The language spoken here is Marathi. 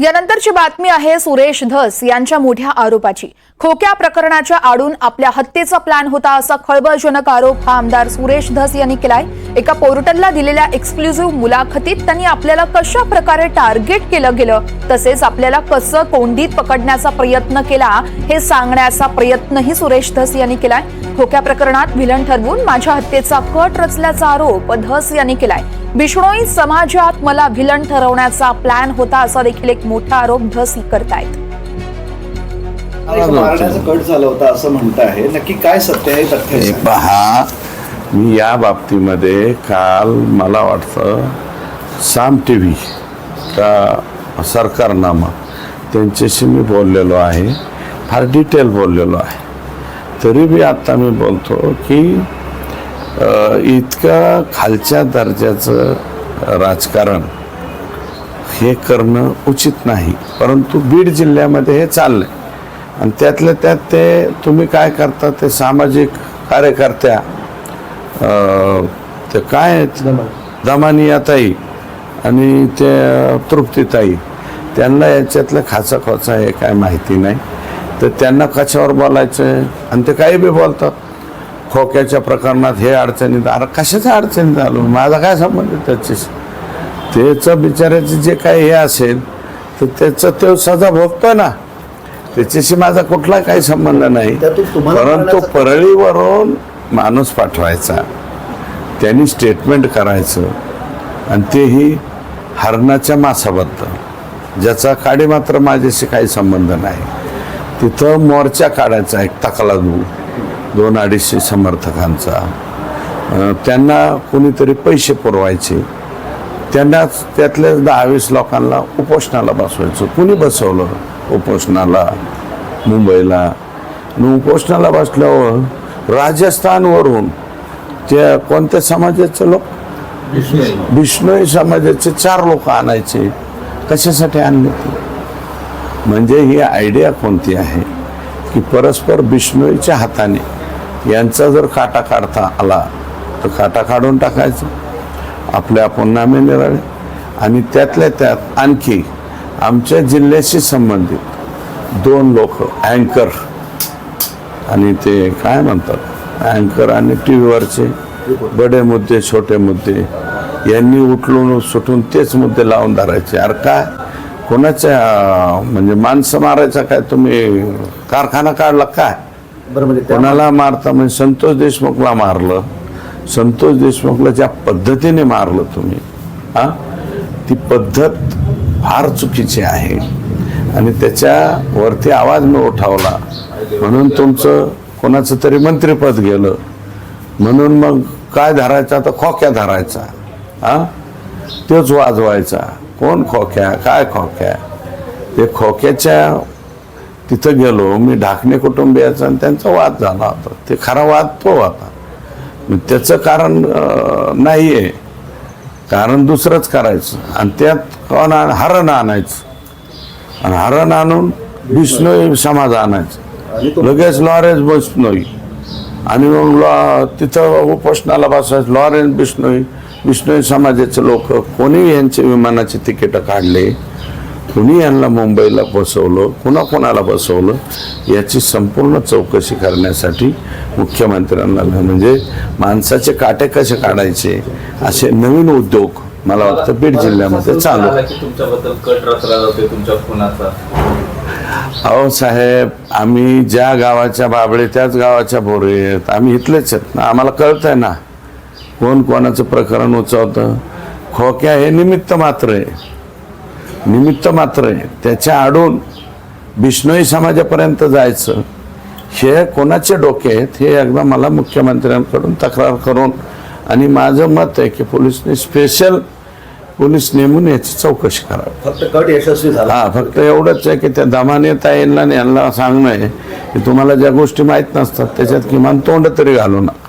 यानंतरची बातमी आहे सुरेश धस यांच्या मोठ्या आरोपाची. खोक्या प्रकरणाच्या आडून आपल्या हत्येचा प्लॅन होता असा खळबळजनक आरोप हा आमदार सुरेश धस यांनी केलाय. एका पोर्टलला दिलेल्या एक्सक्लुझिव्ह मुलाखतीत त्यांनी आपल्याला कशा प्रकारे टार्गेट केलं गेलं तसेच आपल्याला कसं कोंडीत पकडण्याचा प्रयत्न केला हे सांगण्याचा प्रयत्नही सुरेश धस यांनी केलाय. खोक्या प्रकरणात विलन ठरवून माझ्या हत्येचा कट रचल्याचा आरोप धस यांनी केलाय. बिष्णोई समाजात मला व्हिलन ठरवण्याचा प्लॅन होता असा देखील एक मोठा आरोप धस करतायत. कट झाला होता असं म्हणत आहे. नक्की काय सत्य आहे? तथ्य हे. पहा मी या बाबतीमध्ये काल मला वाटतं साम टी व्ही का सरकारनामा त्यांच्याशी मी बोललेलो आहे. फार डिटेल बोललेलो आहे. तरी बी आत्ता मी बोलतो की इतका इतक्या खालच्या दर्जाचं राजकारण हे करणं उचित नाही. परंतु बीड जिल्ह्यामध्ये हे चाललं आहे आणि त्यातल्या त्यात ते तुम्ही काय करता ते सामाजिक कार्यकर्त्या ते काय आहेत? दमानियाताई आणि ते तृप्तीताई त्यांना याच्यातलं खाचा खोचा हे काय माहिती नाही. तर त्यांना कशावर बोलायचं आणि ते काही बी बोलतात. खोक्याच्या प्रकरणात हे अडचणीत अरे कशाच्या अडचणीत आलो? माझा काय संबंध आहे त्याच्याशी? त्याचं बिचाराचं जे काही हे असेल तर त्याचं तो सजा भोगतोय ना. त्याच्याशी माझा कुठला काही संबंध नाही. परंतु परळीवरून माणूस पाठवायचा. त्यांनी स्टेटमेंट करायचं. आणि तेही हरणाच्या मासाबद्दल. ज्याचा काडी मात्र माझ्याशी काही संबंध नाही. तिथं मोर्चा काढायचा एक तकलादू दोन अडीचशे समर्थकांचा. त्यांना कोणीतरी पैसे पुरवायचे. त्यांनाच त्यातल्या दहा वीस लोकांना उपोषणाला बसवायचं. कुणी बसवलं उपोषणाला? मुंबईला. उपोषणाला बसल्यावर राजस्थानवरून त्या कोणत्या समाजाचे लोक? विष्णोई समाजाचे चार लोक आणायचे. कशासाठी आणले ते? म्हणजे ही आयडिया कोणती आहे? की परस्पर बिष्णोईच्या हाताने यांचा जर काटा काढता आला तर काटा काढून टाकायचं. आपले आपण नामे निराळे. आणि त्यातल्या त्यात आणखी आमच्या जिल्ह्याशी संबंधित दोन लोक अँकर आणि ते काय म्हणतात? अँकर आणि टी व्हीवरचे बडे मुद्दे छोटे मुद्दे. यांनी उठलून सुटून तेच मुद्दे लावून धरायचे. अरे काय? कोणाच्या म्हणजे माणसं मारायचा काय? तुम्ही कारखाना काढला काय? बरं म्हणजे कोणाला मारता म्हणजे संतोष देशमुखला मारलं. संतोष देशमुखला ज्या पद्धतीने मारलं तुम्ही हा ती पद्धत फार चुकीची आहे. आणि त्याच्यावरती आवाज मी उठावला म्हणून तुमचं कोणाचं तरी मंत्रिपद गेलं. म्हणून मग काय धरायचा? तर खोक्या धरायचा हा? तोच वाजवायचा. कोण खोक्या? काय खोक्या? ते खोक्याच्या तिथं गेलो मी ढाकणे कुटुंबियाचा आणि त्यांचा वाद झाला होता. ते खरा वाद तो होता. मग त्याचं कारण नाही आहे कारण दुसरंच करायचं. आणि त्यात कोण आण- हरण आणायचं. आणि हरण आणून बिष्णोई समाज आणायचं. लगेच लॉरेन्स बिष्णोई आणि मग लॉ तिथं उपोषणाला बसवायचं लॉरेन्स बिष्णोई बिष्णोई समाजाचे लोक कोणी यांचे विमानाचे तिकीटं काढले. कुणी यांना मुंबईला बसवलं कुणा कोणाला बसवलं याची संपूर्ण चौकशी करण्यासाठी मुख्यमंत्र्यांना म्हणजे माणसाचे काटे कसे काढायचे असे नवीन उद्योग मला वाटतं बीड जिल्ह्यामध्ये चालू. अहो साहेब आम्ही ज्या गावाच्या बाबळे त्याच गावाच्या भोरे आहेत. आम्ही इथलेच आहेत ना. आम्हाला कळतंय ना कोण कोणाचं प्रकरण उचवतं. खोक्या हे निमित्त मात्र आहे. निमित्त मात्र आहे. त्याच्या आडून बिष्णोई समाजापर्यंत जायचं हे कोणाचे डोके आहेत हे एकदा मला मुख्यमंत्र्यांकडून तक्रार करून आणि माझं मत आहे की पोलिसने स्पेशल पोलीस नेमून याची चौकशी करावी. फक्त कट यशस्वी झाला. हा फक्त एवढंच आहे की त्या दमाने ताईंना आणि यांना सांगणं आहे की तुम्हाला ज्या गोष्टी माहीत नसतात त्याच्यात किमान तोंड तरी घालू नका.